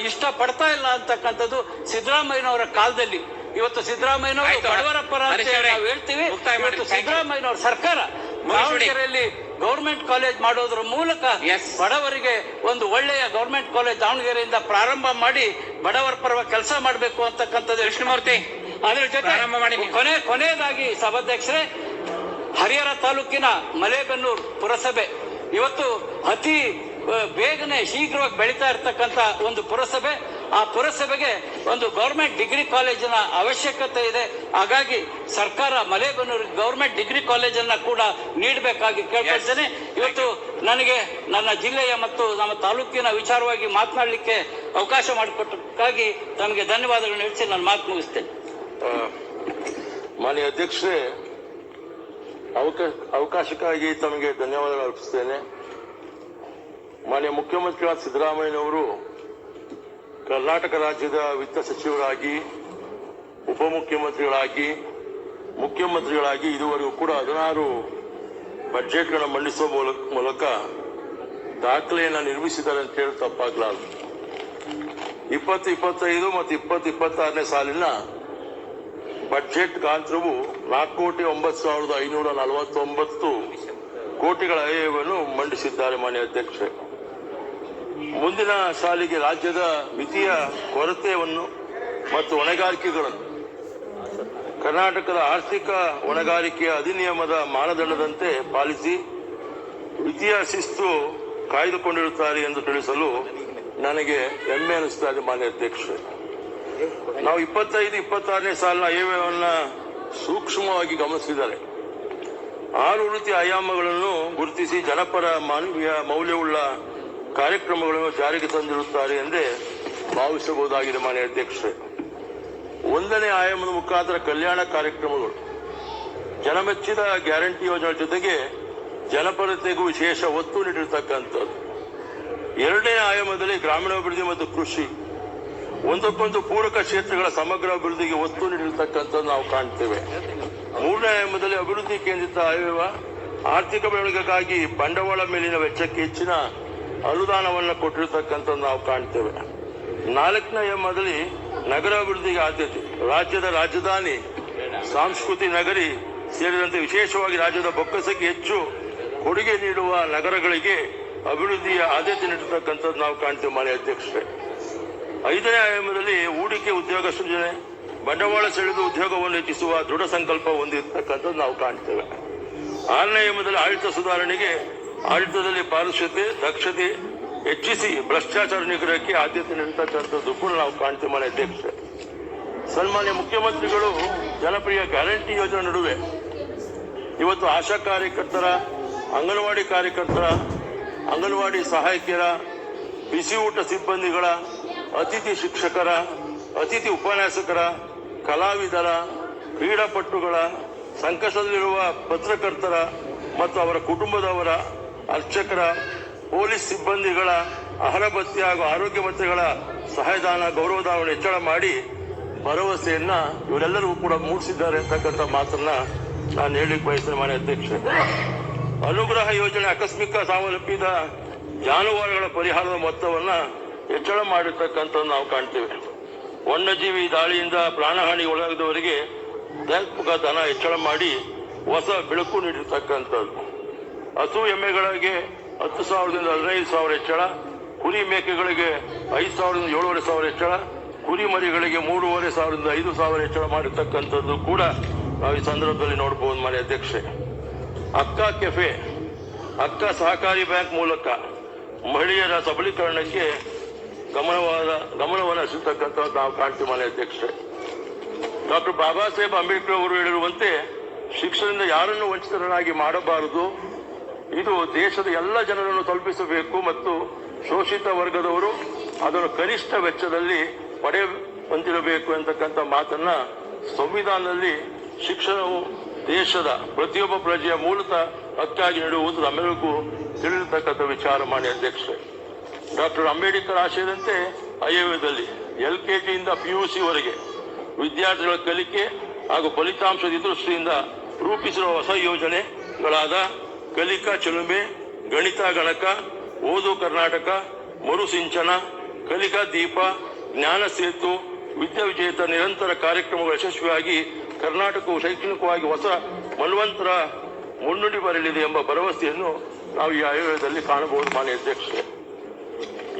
ಇಷ್ಟ ಪಡ್ತಾ ಇಲ್ಲ ಅಂತಕ್ಕಂಥದ್ದು ಸಿದ್ದರಾಮಯ್ಯನವರ ಕಾಲದಲ್ಲಿ ಇವತ್ತು ಸಿದ್ದರಾಮಯ್ಯನವರು. ಬಡವರ ಪರ ನಾವು ಹೇಳ್ತೀವಿ. ಇವತ್ತು ಸಿದ್ದರಾಮಯ್ಯನವರ ಸರ್ಕಾರ. ದಾವಣಗೆರೆಯಲ್ಲಿ ಗೌರ್ಮೆಂಟ್ ಕಾಲೇಜ್ ಮಾಡೋದ್ರ ಮೂಲಕ. ಬಡವರಿಗೆ ಒಂದು ಒಳ್ಳೆಯ ಗೌರ್ಮೆಂಟ್ ಕಾಲೇಜ್ ದಾವಣಗೆರೆಯಿಂದ ಪ್ರಾರಂಭ ಮಾಡಿ ಬಡವರ ಪರವಾಗಿ ಕೆಲಸ ಮಾಡಬೇಕು ಅಂತಕ್ಕಂಥದ್ದು ಕೃಷ್ಣಮೂರ್ತಿ ಅದ್ರ ಜೊತೆ ಕೊನೆ ಕೊನೆಯದಾಗಿ ಸಭಾಧ್ಯಕ್ಷರೇ ಹರಿಹರ ತಾಲೂಕಿನ ಮಲೇಬೆನ್ನೂರು ಪುರಸಭೆ. ಇವತ್ತು ಅತಿ ಬೇಗನೆ ಶೀಘ್ರವಾಗಿ ಬೆಳೀತಾ ಇರತಕ್ಕಂತ ಒಂದು ಪುರಸಭೆ. ಆ ಪುರಸಭೆಗೆ ಒಂದು ಗೌರ್ಮೆಂಟ್ ಡಿಗ್ರಿ ಕಾಲೇಜಿನ ಅವಶ್ಯಕತೆ ಇದೆ. ಹಾಗಾಗಿ ಸರ್ಕಾರ ಮಲೇಬೆನ್ನೂರು ಗೌರ್ಮೆಂಟ್ ಡಿಗ್ರಿ ಕಾಲೇಜನ್ನ ಕೂಡ ನೀಡಬೇಕಾಗಿ ಕೇಳ್ಕೊಳ್ತೇನೆ ಇವತ್ತು ನನಗೆ ನನ್ನ ಜಿಲ್ಲೆಯ ಮತ್ತು ನಮ್ಮ ತಾಲೂಕಿನ ವಿಚಾರವಾಗಿ ಮಾತನಾಡಲಿಕ್ಕೆ ಅವಕಾಶ ಮಾಡಿಕೊಟ್ಟಕ್ಕಾಗಿ ತಮಗೆ ಧನ್ಯವಾದಗಳನ್ನು ಹೇಳಿ ನಾನು ಮಾತು ಮುಗಿಸ್ತೇನೆ. ಮಾನ್ಯ ಅಧ್ಯಕ್ಷರೇ ಅವಕಾಶ ಅವಕಾಶಕ್ಕಾಗಿ ತಮಗೆ ಧನ್ಯವಾದಗಳು ಅರ್ಪಿಸ್ತೇನೆ. ಮಾನ್ಯ ಮುಖ್ಯಮಂತ್ರಿಗಳಾದ ಸಿದ್ದರಾಮಯ್ಯನವರು ಕರ್ನಾಟಕ ರಾಜ್ಯದ ವಿತ್ತ ಸಚಿವರಾಗಿ, ಉಪಮುಖ್ಯಮಂತ್ರಿಗಳಾಗಿ, ಮುಖ್ಯಮಂತ್ರಿಗಳಾಗಿ ಇದುವರೆಗೂ ಕೂಡ ಹದಿನಾರು ಬಜೆಟ್ಗಳನ್ನು ಮಂಡಿಸುವ ಮೂಲಕ ದಾಖಲೆಯನ್ನು ನಿರ್ಮಿಸಿದ್ದಾರೆ ಅಂತ ಹೇಳಿ ತಪ್ಪಾಗಲಾರದು. ಇಪ್ಪತ್ತು ಇಪ್ಪತ್ತೈದು ಮತ್ತು ಇಪ್ಪತ್ತು ಇಪ್ಪತ್ತಾರನೇ ಸಾಲಿನ ಬಜೆಟ್ ಗಾತ್ರವು ನಾಲ್ಕು ಕೋಟಿ ಒಂಬತ್ತು ಸಾವಿರದ ಐನೂರ ನಲವತ್ತೊಂಬತ್ತು ಕೋಟಿಗಳ ಆಯವನ್ನು ಮಂಡಿಸಿದ್ದಾರೆ ಮಾನ್ಯ ಅಧ್ಯಕ್ಷೆ ಮುಂದಿನ ಸಾಲಿಗೆ ರಾಜ್ಯದ ವಿತ್ತೀಯ ಕೊರತೆಯನ್ನು ಮತ್ತು ಹೊಣೆಗಾರಿಕೆಗಳನ್ನು. ಕರ್ನಾಟಕದ ಆರ್ಥಿಕ ಹೊಣೆಗಾರಿಕೆಯ ಅಧಿನಿಯಮದ ಮಾನದಂಡದಂತೆ ಪಾಲಿಸಿ ವಿತ್ತೀಯ ಶಿಸ್ತು ಕಾಯ್ದುಕೊಂಡಿರುತ್ತಾರೆ ಎಂದು ತಿಳಿಸಲು ನನಗೆ ಹೆಮ್ಮೆ ಅನಿಸ್ತಾ ಇದೆ ಮಾನ್ಯ ಅಧ್ಯಕ್ಷರೇ. ನಾವು ಇಪ್ಪತ್ತೈದು, ಇಪ್ಪತ್ತಾರನೇ ಸಾಲಿನ ಆಯವ್ಯವನ್ನ ಸೂಕ್ಷ್ಮವಾಗಿ ಗಮನಿಸಿದ್ದಾರೆ. ಆರು ವೃತ್ತಿ ಆಯಾಮಗಳನ್ನು ಗುರುತಿಸಿ ಜನಪರ ಮಾನವೀಯ ಮೌಲ್ಯವುಳ್ಳ ಕಾರ್ಯಕ್ರಮಗಳನ್ನು ಜಾರಿಗೆ ತಂದಿರುತ್ತಾರೆ ಎಂದೇ ಭಾವಿಸಬಹುದಾಗಿದೆ ಮಾನ್ಯ ಅಧ್ಯಕ್ಷರೇ. ಒಂದನೇ ಆಯಾಮದ ಮುಖಾಂತರ ಕಲ್ಯಾಣ ಕಾರ್ಯಕ್ರಮಗಳು, ಜನಮೆಚ್ಚಿದ ಗ್ಯಾರಂಟಿ ಯೋಜನೆ ಜೊತೆಗೆ ಜನಪರತೆಗೂ ವಿಶೇಷ ಒತ್ತು ನೀಡಿರತಕ್ಕಂಥದ್ದು. ಎರಡನೇ ಆಯಾಮದಲ್ಲಿ ಗ್ರಾಮೀಣಾಭಿವೃದ್ಧಿ ಮತ್ತು ಕೃಷಿ ಒಂದಕ್ಕೊಂದು ಪೂರಕ ಕ್ಷೇತ್ರಗಳ ಸಮಗ್ರ ಅಭಿವೃದ್ಧಿಗೆ ಒತ್ತು ನೀಡಿರ್ತಕ್ಕಂಥದ್ದು ನಾವು ಕಾಣ್ತೇವೆ. ಮೂರನೇ ಆಯಾಮದಲ್ಲಿ ಅಭಿವೃದ್ಧಿ ಕೇಂದ್ರಿತ ಆಯವ್ಯವ ಆರ್ಥಿಕ ಬೆಳವಣಿಗೆಗಾಗಿ ಬಂಡವಾಳ ಮೇಲಿನ ವೆಚ್ಚಕ್ಕೆ ಹೆಚ್ಚಿನ ಅನುದಾನವನ್ನು ಕೊಟ್ಟಿರ್ತಕ್ಕಂಥದ್ದು ನಾವು ಕಾಣ್ತೇವೆ. ನಾಲ್ಕನೇ ಆಯಾಮದಲ್ಲಿ ನಗರ ಅಭಿವೃದ್ಧಿಗೆ ಆದ್ಯತೆ. ರಾಜ್ಯದ ರಾಜಧಾನಿ, ಸಾಂಸ್ಕೃತಿ ನಗರಿ ಸೇರಿದಂತೆ ವಿಶೇಷವಾಗಿ ರಾಜ್ಯದ ಬೊಕ್ಕಸಕ್ಕೆ ಹೆಚ್ಚು ಕೊಡುಗೆ ನೀಡುವ ನಗರಗಳಿಗೆ ಅಭಿವೃದ್ಧಿಯ ಆದ್ಯತೆ ನೀಡಿರ್ತಕ್ಕಂಥದ್ದು ನಾವು ಕಾಣ್ತೇವೆ ಮಾನ್ಯ ಅಧ್ಯಕ್ಷರೇ. ಐದನೇ ಆಯಾಮದಲ್ಲಿ ಹೂಡಿಕೆ ಉದ್ಯೋಗ ಸೃಜನೆ, ಬಂಡವಾಳ ಸೆಳೆದು ಉದ್ಯೋಗವನ್ನು ಹೆಚ್ಚಿಸುವ ದೃಢ ಸಂಕಲ್ಪ ಹೊಂದಿರತಕ್ಕಂಥದ್ದು ನಾವು ಕಾಣ್ತೇವೆ. ಆರನೇ ಆಯಾಮದಲ್ಲಿ ಆಡಳಿತ ಸುಧಾರಣೆಗೆ, ಆಡಳಿತದಲ್ಲಿ ಪಾರದರ್ಶತೆ, ದಕ್ಷತೆ ಹೆಚ್ಚಿಸಿ ಭ್ರಷ್ಟಾಚಾರ ನಿಗ್ರಹಕ್ಕೆ ಆದ್ಯತೆ ನೀಡತಕ್ಕಂಥದ್ದು ಕೂಡ ನಾವು ಕಾಣ್ತೇವೆ ಮನೆ ಅಧ್ಯಕ್ಷ ಸನ್ಮಾನ್ಯ ಮುಖ್ಯಮಂತ್ರಿಗಳು, ಜನಪ್ರಿಯ ಗ್ಯಾರಂಟಿ ಯೋಜನೆ ನಡುವೆ ಇವತ್ತು ಆಶಾ ಕಾರ್ಯಕರ್ತರ, ಅಂಗನವಾಡಿ ಕಾರ್ಯಕರ್ತರ, ಅಂಗನವಾಡಿ ಸಹಾಯಕಿಯರ, ಬಿಸಿ ಊಟ ಸಿಬ್ಬಂದಿಗಳ ಅತಿಥಿ ಶಿಕ್ಷಕರ, ಅತಿಥಿ ಉಪನ್ಯಾಸಕರ, ಕಲಾವಿದರ, ಕ್ರೀಡಾಪಟುಗಳ, ಸಂಕಷ್ಟದಲ್ಲಿರುವ ಪತ್ರಕರ್ತರ ಮತ್ತು ಅವರ ಕುಟುಂಬದವರ, ಅರ್ಚಕರ, ಪೊಲೀಸ್ ಸಿಬ್ಬಂದಿಗಳ ಆಹಾರ ಭತ್ಯೆ ಹಾಗೂ ಆರೋಗ್ಯ ಭತ್ಯೆಗಳ ಸಹಾಯಧಾನ ಗೌರವಧಾನವನ್ನು ಹೆಚ್ಚಳ ಮಾಡಿ ಭರವಸೆಯನ್ನ ಇವರೆಲ್ಲರಿಗೂ ಕೂಡ ಮೂಡಿಸಿದ್ದಾರೆ ಅಂತಕ್ಕಂಥ ಮಾತನ್ನ ನಾನು ಹೇಳಿಕ್ ಬಯಸ್ತೇನೆ ಮಾನ್ಯ ಅಧ್ಯಕ್ಷ ಅನುಗ್ರಹ ಯೋಜನೆ ಆಕಸ್ಮಿಕ ಸಾವನ್ನಪ್ಪಿದ ಜಾನುವಾರುಗಳ ಪರಿಹಾರದ ಮೊತ್ತವನ್ನ ಹೆಚ್ಚಳ ಮಾಡಿರ್ತಕ್ಕಂಥದ್ದು ನಾವು ಕಾಣ್ತೇವೆ. ವನ್ಯಜೀವಿ ದಾಳಿಯಿಂದ ಪ್ರಾಣಹಾನಿ ಒಳಗಾದವರಿಗೆ ಧನಾತ್ಮಕ ಧನ ಹೆಚ್ಚಳ ಮಾಡಿ ಹೊಸ ಬೆಳಕು ನೀಡಿರ್ತಕ್ಕಂಥದ್ದು. ಹಸು ಎಮ್ಮೆಗಳಿಗೆ ಹತ್ತು ಸಾವಿರದಿಂದ ಹದಿನೈದು ಸಾವಿರ ಹೆಚ್ಚಳ, ಕುರಿ ಮೇಕೆಗಳಿಗೆ ಐದು ಸಾವಿರದಿಂದ ಏಳುವರೆ ಸಾವಿರ ಹೆಚ್ಚಳ, ಕುರಿ ಮರಿಗಳಿಗೆ ಮೂರುವರೆ ಸಾವಿರದಿಂದ ಐದು ಸಾವಿರ ಹೆಚ್ಚಳ ಮಾಡಿರ್ತಕ್ಕಂಥದ್ದು ಕೂಡ ನಾವು ಈ ಸಂದರ್ಭದಲ್ಲಿ ನೋಡಬಹುದು ಮನೆ ಅಧ್ಯಕ್ಷೆ. ಅಕ್ಕ ಕೆಫೆ, ಅಕ್ಕ ಸಹಕಾರಿ ಬ್ಯಾಂಕ್ ಮೂಲಕ ಮಹಿಳೆಯರ ಸಬಲೀಕರಣಕ್ಕೆ ಗಮನವಾದ, ಗಮನವನ್ನು ಹರಿಸತಕ್ಕಂಥದ್ದು ನಾವು ಕಾಣ್ತೀವಿ ಮನೆ ಅಧ್ಯಕ್ಷೆ ಡಾಕ್ಟರ್ ಬಾಬಾ ಸಾಹೇಬ್ ಅಂಬೇಡ್ಕರ್ ಅವರು ಹೇಳಿರುವಂತೆ ಶಿಕ್ಷಣದಿಂದ ಯಾರನ್ನು ವಂಚಿತರನ್ನಾಗಿ ಮಾಡಬಾರದು. ಇದು ದೇಶದ ಎಲ್ಲ ಜನರನ್ನು ತಲುಪಿಸಬೇಕು ಮತ್ತು ಶೋಷಿತ ವರ್ಗದವರು ಅದನ್ನು ಕನಿಷ್ಠ ವೆಚ್ಚದಲ್ಲಿ ಪಡೆಯ ಹೊಂದಿರಬೇಕು ಅಂತಕ್ಕಂಥ ಮಾತನ್ನ ಸಂವಿಧಾನದಲ್ಲಿ ಶಿಕ್ಷಣವು ದೇಶದ ಪ್ರತಿಯೊಬ್ಬ ಪ್ರಜೆಯ ಮೂಲತಃ ಹಕ್ಕಾಗಿ ನೀಡುವುದು ನಮ್ಮೆಲ್ಲರಿಗೂ ತಿಳಿದಿರ್ತಕ್ಕಂಥ ವಿಚಾರ ಮಾಡಿ ಅಧ್ಯಕ್ಷರೇ. ಡಾಕ್ಟರ್ ಅಂಬೇಡ್ಕರ್ ಆಶಯದಂತೆ ಅಯೋಧ್ಯದಲ್ಲಿ ಎಲ್ ಕೆ ಜಿಯಿಂದ ಪಿಯುಸಿ ವರೆಗೆ ವಿದ್ಯಾರ್ಥಿಗಳ ಕಲಿಕೆ ಹಾಗೂ ಫಲಿತಾಂಶದ ದೃಷ್ಟಿಯಿಂದ ರೂಪಿಸಿರುವ ಹೊಸ ಯೋಜನೆಗಳಾದ ಕಲಿಕಾ ಚಲುಮೆ ಗಣಿತ, ಗಣಕ, ಓದು ಕರ್ನಾಟಕ ಮರುಸಿಂಚನ ಕಲಿಕಾ, ದೀಪ, ಜ್ಞಾನ ಸೇತು ವಿದ್ಯಾ ವಿಜೇತ ನಿರಂತರ ಕಾರ್ಯಕ್ರಮಗಳು ಯಶಸ್ವಿಯಾಗಿ ಕರ್ನಾಟಕವು ಶೈಕ್ಷಣಿಕವಾಗಿ ಹೊಸ ಮಲ್ವಂತರ ಮುನ್ನುಡಿ ಬರಲಿದೆ ಎಂಬ ಭರವಸೆಯನ್ನು ನಾವು ಈ ಆಯೋಗದಲ್ಲಿ ಕಾಣಬಹುದು ಮಾನ್ಯ ಅಧ್ಯಕ್ಷರೇ.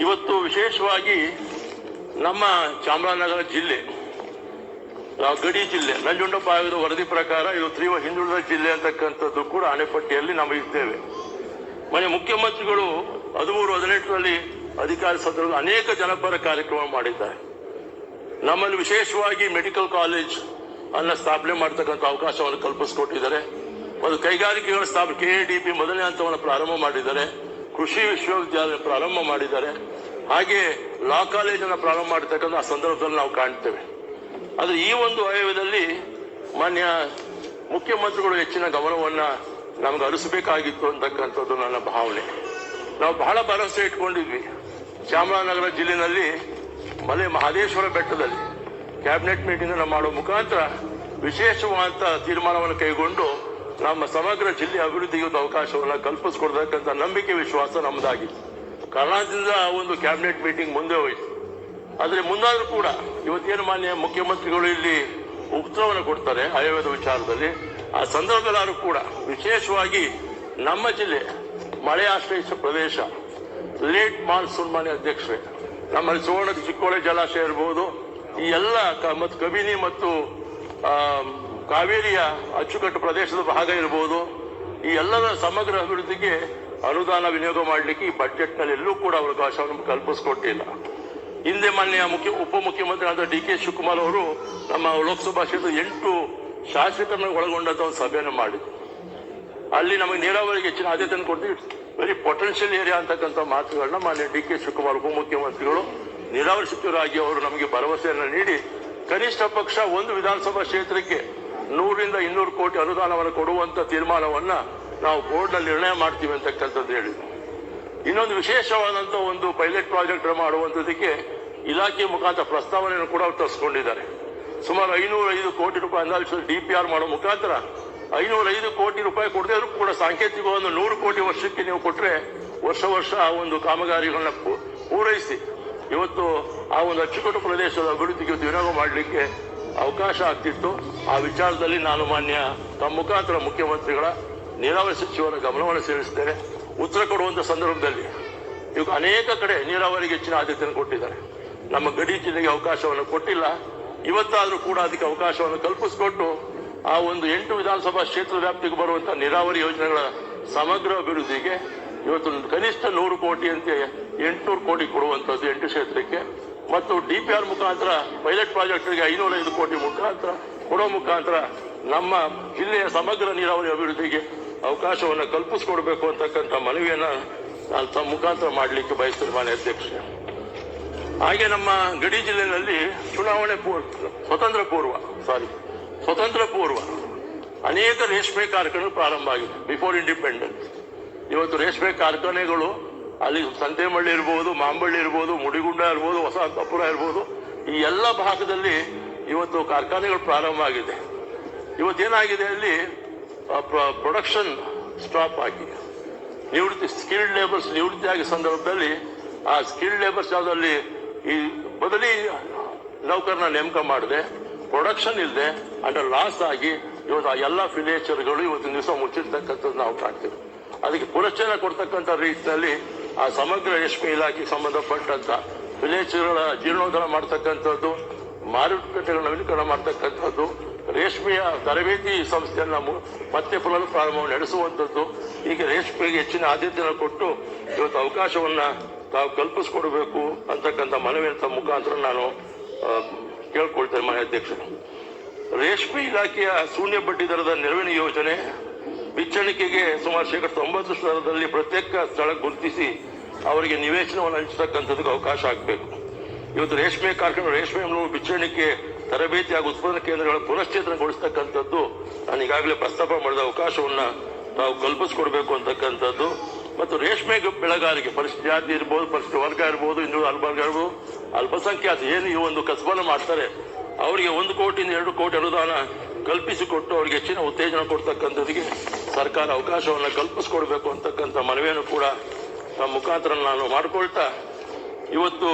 ಇವತ್ತು ವಿಶೇಷವಾಗಿ ನಮ್ಮ ಚಾಮರಾಜನಗರ ಜಿಲ್ಲೆ ಗಡಿ ಜಿಲ್ಲೆ, ನಂಜುಂಡಪ್ಪ ಆಯೋಗದ ವರದಿ ಪ್ರಕಾರ ಇದು ತೀವ್ರ ಹಿಂದುಳಿದ ಜಿಲ್ಲೆ ಅಂತಕ್ಕಂಥದ್ದು ಕೂಡ ಅಣೆಪಟ್ಟಿಯಲ್ಲಿ ನಾವು ಇದ್ದೇವೆ ಮನೆ ಮುಖ್ಯಮಂತ್ರಿಗಳು ಹದಿಮೂರು, ಹದಿನೆಂಟರಲ್ಲಿ ಅಧಿಕಾರಿ ಸದರು ಅನೇಕ ಜನಪರ ಕಾರ್ಯಕ್ರಮ ಮಾಡಿದ್ದಾರೆ. ನಮ್ಮಲ್ಲಿ ವಿಶೇಷವಾಗಿ ಮೆಡಿಕಲ್ ಕಾಲೇಜ್ ಅನ್ನ ಸ್ಥಾಪನೆ ಮಾಡತಕ್ಕಂಥ ಅವಕಾಶವನ್ನು ಕಲ್ಪಿಸಿಕೊಟ್ಟಿದ್ದಾರೆ. ಮತ್ತು ಕೈಗಾರಿಕೆಗಳ ಸ್ಥಾಪನೆ ಕೆಎಡಿಪಿ ಮೊದಲನೇ ಹಂತವನ್ನು ಪ್ರಾರಂಭ ಮಾಡಿದ್ದಾರೆ. ಕೃಷಿ ವಿಶ್ವವಿದ್ಯಾಲಯ ಪ್ರಾರಂಭ ಮಾಡಿದ್ದಾರೆ. ಹಾಗೆ ಲಾ ಕಾಲೇಜನ್ನು ಪ್ರಾರಂಭ ಮಾಡತಕ್ಕಂಥ ಆ ಸಂದರ್ಭದಲ್ಲಿ ನಾವು ಕಾಣ್ತೇವೆ. ಆದರೆ ಈ ಒಂದು ವಯವದಲ್ಲಿ ಮಾನ್ಯ ಮುಖ್ಯಮಂತ್ರಿಗಳು ಹೆಚ್ಚಿನ ಗಮನವನ್ನ ನಮ್ಗೆ ಅರಿಸಬೇಕಾಗಿತ್ತು ಅಂತಕ್ಕಂಥದ್ದು ನನ್ನ ಭಾವನೆ. ನಾವು ಬಹಳ ಭರವಸೆ ಇಟ್ಕೊಂಡಿದ್ವಿ. ಚಾಮರಾಜನಗರ ಜಿಲ್ಲೆನಲ್ಲಿ ಮಲೆ ಮಹದೇಶ್ವರ ಬೆಟ್ಟದಲ್ಲಿ ಕ್ಯಾಬಿನೆಟ್ ಮೀಟಿಂಗ್ ಮಾಡುವ ಮುಖಾಂತರ ವಿಶೇಷವಾದಂಥ ತೀರ್ಮಾನವನ್ನು ಕೈಗೊಂಡು ನಮ್ಮ ಸಮಗ್ರ ಜಿಲ್ಲೆ ಅಭಿವೃದ್ಧಿಗೆ ಒಂದು ಅವಕಾಶವನ್ನು ಕಲ್ಪಿಸಿಕೊಡ್ತಕ್ಕಂಥ ನಂಬಿಕೆ ವಿಶ್ವಾಸ ನಮ್ಮದಾಗಿತ್ತು ಕರ್ನಾಟಕದಿಂದ ಆ ಒಂದು ಕ್ಯಾಬಿನೆಟ್ ಮೀಟಿಂಗ್ ಮುಂದೆ ಹೋಯಿತು. ಆದರೆ ಮುಂದಾದರೂ ಕೂಡ ಇವತ್ತೇನು ಮಾನ್ಯ ಮುಖ್ಯಮಂತ್ರಿಗಳು ಇಲ್ಲಿ ಉತ್ಸವವನ್ನು ಕೊಡ್ತಾರೆ ಆಯುರ್ವೇದ ವಿಚಾರದಲ್ಲಿ, ಆ ಸಂದರ್ಭದಲ್ಲಾದ್ರೂ ಕೂಡ ವಿಶೇಷವಾಗಿ ನಮ್ಮ ಜಿಲ್ಲೆ, ಮಳೆ ಆಶ್ರಯಿಸುವ ಪ್ರದೇಶ ಲೇಟ್ ಮಾನ್ಸೂನ್ ಮಾನ್ಯ ಅಧ್ಯಕ್ಷರೇ, ನಮ್ಮಲ್ಲಿ ಸುವರ್ಣ ಚಿಕ್ಕೋಳೆ ಜಲಾಶಯ ಇರಬಹುದು ಈ ಎಲ್ಲ ಮತ್ತು ಕಬಿನಿ ಮತ್ತು ಕಾವೇರಿಯ ಅಚ್ಚುಕಟ್ಟು ಪ್ರದೇಶದ ಭಾಗ ಇರಬಹುದು ಈ ಎಲ್ಲರ ಸಮಗ್ರ ಅಭಿವೃದ್ಧಿಗೆ ಅನುದಾನ ವಿನಿಯೋಗ ಮಾಡಲಿಕ್ಕೆ ಈ ಬಜೆಟ್ನಲ್ಲಿ ಎಲ್ಲೂ ಕೂಡ ಅವಕಾಶವನ್ನು ಕಲ್ಪಿಸಿಕೊಟ್ಟಿಲ್ಲ. ಹಿಂದೆ ಮಾನ್ಯ ಮುಖ್ಯ ಉಪಮುಖ್ಯಮಂತ್ರಿ ಆದ ಡಿ ಕೆ ಶಿವಕುಮಾರ್ ಅವರು ನಮ್ಮ ಲೋಕಸಭಾ ಕ್ಷೇತ್ರದ ಎಂಟು ಶಾಸಕರನ್ನು ಒಳಗೊಂಡಂತ ಒಂದು ಸಭೆಯನ್ನು ಮಾಡಿದ್ರು. ಅಲ್ಲಿ ನಮಗೆ ನೀರಾವರಿಗೆ ಹೆಚ್ಚಿನ ಆದ್ಯತೆಯನ್ನು ಕೊಡ್ತೀವಿ. ವೆರಿ ಪೊಟೆನ್ಷಿಯಲ್ ಏರಿಯಾ ಅಂತಕ್ಕಂಥ ಮಾತುಗಳನ್ನ ಮಾನ್ಯ ಡಿ ಕೆ ಶಿವಕುಮಾರ್ ಉಪಮುಖ್ಯಮಂತ್ರಿಗಳು ನೀರಾವರಿ ಸಚಿವರಾಗಿ ಅವರು ನಮಗೆ ಭರವಸೆಯನ್ನು ನೀಡಿ, ಕನಿಷ್ಠ ಪಕ್ಷ ಒಂದು ವಿಧಾನಸಭಾ ಕ್ಷೇತ್ರಕ್ಕೆ ನೂರಿಂದ ಇನ್ನೂರು ಕೋಟಿ ಅನುದಾನವನ್ನು ಕೊಡುವಂತ ತೀರ್ಮಾನವನ್ನ ನಾವು ಬೋರ್ಡ್ನಲ್ಲಿ ನಿರ್ಣಯ ಮಾಡ್ತೀವಿ ಅಂತಕ್ಕಂಥದ್ದು ಹೇಳಿದ್ರು ಇನ್ನೊಂದು ವಿಶೇಷವಾದಂತ ಒಂದು ಪೈಲಟ್ ಪ್ರಾಜೆಕ್ಟ್ ಮಾಡುವಂಥದಕ್ಕೆ ಇಲಾಖೆ ಮುಖಾಂತರ ಪ್ರಸ್ತಾವನೆಯನ್ನು ಕೂಡ ತರಿಸ್ಕೊಂಡಿದ್ದಾರೆ. ಸುಮಾರು ಐನೂರ ಐದು ಕೋಟಿ ರೂಪಾಯಿ ಅಂದಾಜು ಡಿ ಪಿ ಆರ್ ಮಾಡೋ ಮುಖಾಂತರ ಐನೂರೈದು ಕೋಟಿ ರೂಪಾಯಿ ಕೊಡದೇ ಕೂಡ ಸಾಂಕೇತಿಕವನ್ನು ನೂರು ಕೋಟಿ ವರ್ಷಕ್ಕೆ ನೀವು ಕೊಟ್ಟರೆ ವರ್ಷ ವರ್ಷ ಆ ಒಂದು ಕಾಮಗಾರಿಗಳನ್ನ ಪೂರೈಸಿ. ಇವತ್ತು ಆ ಒಂದು ಅಚ್ಚುಕಟ್ಟು ಪ್ರದೇಶದ ಅಭಿವೃದ್ಧಿಗೆ ವಿನಿಯೋಗ ಮಾಡಲಿಕ್ಕೆ ಅವಕಾಶ ಆಗ್ತಿತ್ತು. ಆ ವಿಚಾರದಲ್ಲಿ ನಾನು ಮಾನ್ಯ ತಮ್ಮ ಮುಖಾಂತರ ಮುಖ್ಯಮಂತ್ರಿಗಳ ನೀರಾವರಿ ಸಚಿವರ ಗಮನವನ್ನು ಸೇರಿಸ್ತೇನೆ ಉತ್ತರ ಕೊಡುವಂತ ಸಂದರ್ಭದಲ್ಲಿ ಇವಾಗ ಅನೇಕ ಕಡೆ ನೀರಾವರಿಗೆ ಹೆಚ್ಚಿನ ಆದ್ಯತೆಯನ್ನು ಕೊಟ್ಟಿದ್ದಾರೆ. ನಮ್ಮ ಗಡಿ ಜಿಲ್ಲೆಗೆ ಅವಕಾಶವನ್ನು ಕೊಟ್ಟಿಲ್ಲ. ಇವತ್ತಾದರೂ ಕೂಡ ಅದಕ್ಕೆ ಅವಕಾಶವನ್ನು ಕಲ್ಪಿಸಿಕೊಟ್ಟು ಆ ಒಂದು ಎಂಟು ವಿಧಾನಸಭಾ ಕ್ಷೇತ್ರ ವ್ಯಾಪ್ತಿಗೆ ಬರುವಂಥ ನೀರಾವರಿ ಯೋಜನೆಗಳ ಸಮಗ್ರ ಅಭಿವೃದ್ಧಿಗೆ ಇವತ್ತು ಕನಿಷ್ಠ ನೂರು ಕೋಟಿ ಅಂತೆ ಎಂಟುನೂರು ಕೋಟಿ ಕೊಡುವಂಥದ್ದು ಎಂಟು ಕ್ಷೇತ್ರಕ್ಕೆ ಮತ್ತು ಡಿ ಪಿ ಆರ್ ಮುಖಾಂತರ ಪೈಲಟ್ ಪ್ರಾಜೆಕ್ಟ್ಗೆ ಐನೂರೈದು ಕೋಟಿ ಮುಖಾಂತರ ಕೊಡೋ ಮುಖಾಂತರ ನಮ್ಮ ಜಿಲ್ಲೆಯ ಸಮಗ್ರ ನೀರಾವರಿ ಅಭಿವೃದ್ಧಿಗೆ ಅವಕಾಶವನ್ನು ಕಲ್ಪಿಸಿಕೊಡ್ಬೇಕು ಅಂತಕ್ಕಂಥ ಮನವಿಯನ್ನು ನಾನು ತಮ್ಮ ಮುಖಾಂತರ ಮಾಡಲಿಕ್ಕೆ ಬಯಸ್ತೇನೆ, ಮಾನ್ಯ ಅಧ್ಯಕ್ಷ ಹಾಗೆ ನಮ್ಮ ಗಡಿ ಜಿಲ್ಲೆಯಲ್ಲಿ ಚುನಾವಣೆ ಪೂರ್ವ, ಸ್ವತಂತ್ರ ಪೂರ್ವ ಸಾರಿ ಸ್ವತಂತ್ರ ಪೂರ್ವ ಅನೇಕ ರೇಷ್ಮೆ ಕಾರ್ಖಾನೆಗಳು ಪ್ರಾರಂಭ ಆಗಿದೆ ಬಿಫೋರ್ ಇಂಡಿಪೆಂಡೆನ್ಸ್ ಇವತ್ತು ರೇಷ್ಮೆ ಕಾರ್ಖಾನೆಗಳು ಅಲ್ಲಿ ಸಂತೆಮಳ್ಳಿ ಇರ್ಬೋದು, ಮಾಂಬಳ್ಳಿ ಇರ್ಬೋದು, ಮುಡಿಗುಂಡ ಇರ್ಬೋದು ಹೊಸಂತಪುರ ಇರ್ಬೋದು, ಈ ಎಲ್ಲ ಭಾಗದಲ್ಲಿ ಇವತ್ತು ಕಾರ್ಖಾನೆಗಳು ಪ್ರಾರಂಭ ಆಗಿದೆ. ಇವತ್ತೇನಾಗಿದೆ ಅಲ್ಲಿ ಪ್ರೊಡಕ್ಷನ್ ಸ್ಟಾಪ್ ಆಗಿ. ನಿವೃತ್ತಿ ಸ್ಕಿಲ್ಡ್ ಲೇಬರ್ಸ್ ನಿವೃತ್ತಿ ಆಗಿದ ಸಂದರ್ಭದಲ್ಲಿ, ಆ ಸ್ಕಿಲ್ಡ್ ಲೇಬರ್ಸ್ ಯಾವುದಲ್ಲಿ ಈ ಬದಲಿ ನೌಕರನ ನೇಮಕ ಮಾಡದೆ ಪ್ರೊಡಕ್ಷನ್ ಇಲ್ಲದೆ ಅಂಡ್ ಲಾಸ್ ಆಗಿ, ಇವತ್ತು ಆ ಎಲ್ಲ ಫಿನೇಚರ್ಗಳು ಇವತ್ತಿನ ದಿವಸ ಮುಚ್ಚಿರ್ತಕ್ಕಂಥದ್ದು ನಾವು ಕಾಣ್ತೀವಿ. ಅದಕ್ಕೆ ಪುರಸ್ಕಾರ ಕೊಡ್ತಕ್ಕಂಥ ರೀತಿಯಲ್ಲಿ ಆ ಸಮಗ್ರ ರೇಷ್ಮೆ ಇಲಾಖೆ ಸಂಬಂಧಪಟ್ಟಂತ ವಿಲೇಜ್ಗಳ ಜೀರ್ಣೋದ್ಧಾರ ಮಾಡ್ತಕ್ಕಂಥದ್ದು, ಮಾರುಕಟ್ಟೆಗಳ ನವೀಕರಣ ಮಾಡ್ತಕ್ಕಂಥದ್ದು, ರೇಷ್ಮೆಯ ತರಬೇತಿ ಸಂಸ್ಥೆಯನ್ನ ಮತ್ತೆ ಪುನರ್ ಪ್ರಾರಂಭ ನಡೆಸುವಂಥದ್ದು ಈಗ ರೇಷ್ಮೆಗೆ ಹೆಚ್ಚಿನ ಆದ್ಯತೆಯನ್ನು ಕೊಟ್ಟು ಇವತ್ತು ಅವಕಾಶವನ್ನ ತಾವು ಕಲ್ಪಿಸ್ಕೊಡ್ಬೇಕು ಅಂತಕ್ಕಂಥ ಮನವಿಯಂತ ಮುಖಾಂತರ ನಾನು ಕೇಳ್ಕೊಳ್ತೇನೆ ಮನೆ ಅಧ್ಯಕ್ಷರು. ರೇಷ್ಮೆ ಇಲಾಖೆಯ ಶೂನ್ಯ ಬಡ್ಡಿ ದರದ ನೆರವಿನ ಯೋಜನೆ, ಬಿಚ್ಚಣಿಕೆಗೆ ಸುಮಾರು ಶೇಕಡ ತೊಂಬತ್ತು ಸ್ಥಳದಲ್ಲಿ ಪ್ರತ್ಯೇಕ ಸ್ಥಳ ಗುರುತಿಸಿ ಅವರಿಗೆ ನಿವೇಶನವನ್ನು ಹಂಚತಕ್ಕಂಥದ್ದಕ್ಕೆ ಅವಕಾಶ ಆಗಬೇಕು. ಇವತ್ತು ರೇಷ್ಮೆ ಕಾರ್ಖಾನೆ, ರೇಷ್ಮೆ ಬಿಚ್ಚಣಿಕೆ, ತರಬೇತಿ ಹಾಗೂ ಉತ್ಪಾದನಾ ಕೇಂದ್ರಗಳ ಪುನಶ್ಚೇತನಗೊಳಿಸ್ತಕ್ಕಂಥದ್ದು ನಾನು ಈಗಾಗಲೇ ಪ್ರಸ್ತಾಪ ಮಾಡಿದ ಅವಕಾಶವನ್ನು ನಾವು ಕಲ್ಪಿಸ್ಕೊಡ್ಬೇಕು ಅಂತಕ್ಕಂಥದ್ದು. ಮತ್ತು ರೇಷ್ಮೆ ಬೆಳೆಗಾರಿಗೆ ಪರಿಶಿಷ್ಟ ಜಾತಿ ಇರ್ಬೋದು, ಪರಿಸ್ಥಿತಿ ವರ್ಗ ಇರ್ಬೋದು ಇನ್ನೂ ಅಲ್ಪವರ್ಗ ಇರ್ಬೋದು, ಅಲ್ಪಸಂಖ್ಯಾತ ಏನು ಈ ಒಂದು ಕಸಬನ್ನು ಮಾಡ್ತಾರೆ, ಅವರಿಗೆ ಒಂದು ಕೋಟಿಯಿಂದ ಎರಡು ಕೋಟಿ ಅನುದಾನ ಕಲ್ಪಿಸಿಕೊಟ್ಟು ಅವರಿಗೆ ಹೆಚ್ಚಿನ ಉತ್ತೇಜನ ಕೊಡ್ತಕ್ಕಂಥದ್ದಿಗೆ ಸರ್ಕಾರ ಅವಕಾಶವನ್ನು ಕಲ್ಪಿಸ್ಕೊಡ್ಬೇಕು ಅಂತಕ್ಕಂಥ ಮನವಿಯನ್ನು ಕೂಡ ಮುಖಾಂತರ ನಾನು ಮಾಡಿಕೊಳ್ತಾ ಇವತ್ತು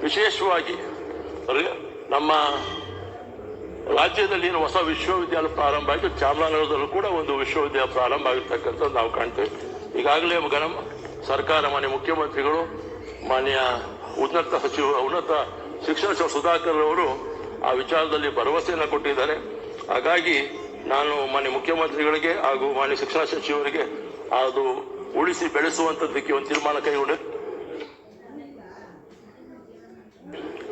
ವಿಶೇಷವಾಗಿ ನಮ್ಮ ರಾಜ್ಯದಲ್ಲಿ ಹೊಸ ವಿಶ್ವವಿದ್ಯಾಲಯ ಪ್ರಾರಂಭ ಆಯಿತು. ಚಾಮರಾಜನಗರದಲ್ಲೂ ಕೂಡ ಒಂದು ವಿಶ್ವವಿದ್ಯಾಲಯ ಪ್ರಾರಂಭ ಆಗಿರ್ತಕ್ಕಂಥದ್ದು ನಾವು ಕಾಣ್ತೇವೆ. ಈಗಾಗಲೇ ಗಣ ಸರ್ಕಾರ, ಮಾನ್ಯ ಮುಖ್ಯಮಂತ್ರಿಗಳು, ಮಾನ್ಯ ಉನ್ನತ ಸಚಿವ, ಉನ್ನತ ಶಿಕ್ಷಣ ಸಚಿವ ಸುಧಾಕರ್ ಅವರು ಆ ವಿಚಾರದಲ್ಲಿ ಭರವಸೆಯನ್ನು ಕೊಟ್ಟಿದ್ದಾರೆ. ಹಾಗಾಗಿ ನಾನು ಮಾನ್ಯ ಮುಖ್ಯಮಂತ್ರಿಗಳಿಗೆ ಹಾಗೂ ಮಾನ್ಯ ಶಿಕ್ಷಣ ಸಚಿವರಿಗೆ ಅದು ಉಳಿಸಿ ಬೆಳೆಸುವಂತದ್ದಕ್ಕೆ ಒಂದು ತೀರ್ಮಾನ ಕೈಗೊಂಡೆ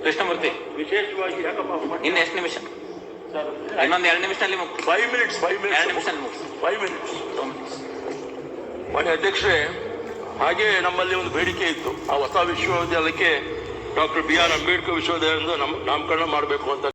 ಕೃಷ್ಣಮೂರ್ತಿ ವಿಶೇಷವಾಗಿ ಇನ್ನು ಎಷ್ಟು ನಿಮಿಷ? ಇನ್ನೊಂದು ಎರಡು ನಿಮಿಷದಲ್ಲಿ ಅಲ್ಲಿ ಫೈವ್ ಮಿನಿಟ್ಸ್ ಫೈವ್ ಎರಡು ಮಿನಿಟ್ಸ್ ನಿಮಿಷ ಮುಗಿಸಿ ಫೈವ್ ಮಿನಿಟ್ಸ್ ಮಾನ್ಯ ಅಧ್ಯಕ್ಷರೇ ಹಾಗೆ ನಮ್ಮಲ್ಲಿ ಒಂದು ಬೇಡಿಕೆ ಇತ್ತು. ಆ ಹೊಸ ವಿಶ್ವವಿದ್ಯಾಲಯಕ್ಕೆ ಡಾಕ್ಟರ್ ಬಿ ಆರ್ ಅಂಬೇಡ್ಕರ್ ವಿಶ್ವವಿದ್ಯಾಲಯದಿಂದ ನಮ್ ನಾಮಕರಣ ಮಾಡಬೇಕು ಅಂತ